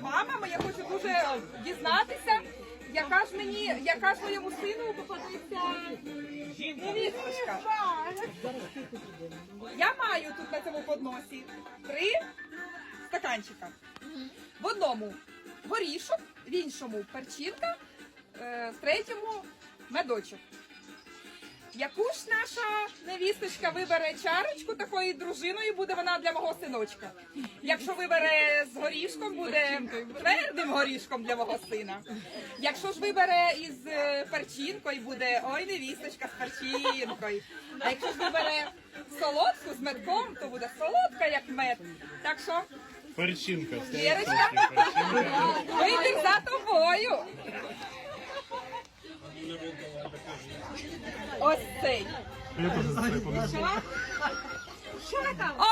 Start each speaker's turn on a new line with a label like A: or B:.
A: Мама моя хоче дуже дізнатися, яка ж мені, яка ж моєму сину попадеться невісточка. Я маю тут на цьому подносі три стаканчика. В одному горішок, в іншому перчинка, е, в третьому медочок. Яку ж наша невісточка вибере чарочку такою дружиною, буде вона для мого синочка. Якщо вибере з горішком, буде твердим горішком для мого сина. Якщо ж вибере із е, перчинкою, буде ой, невісточка з перчинкою. А якщо ж вибере солодку з медком, то буде солодка, як мед. Так що
B: Перчинка.
A: Вірочка? вибір за тобою. Ось цей.
B: Я теж за це подумав.
A: О,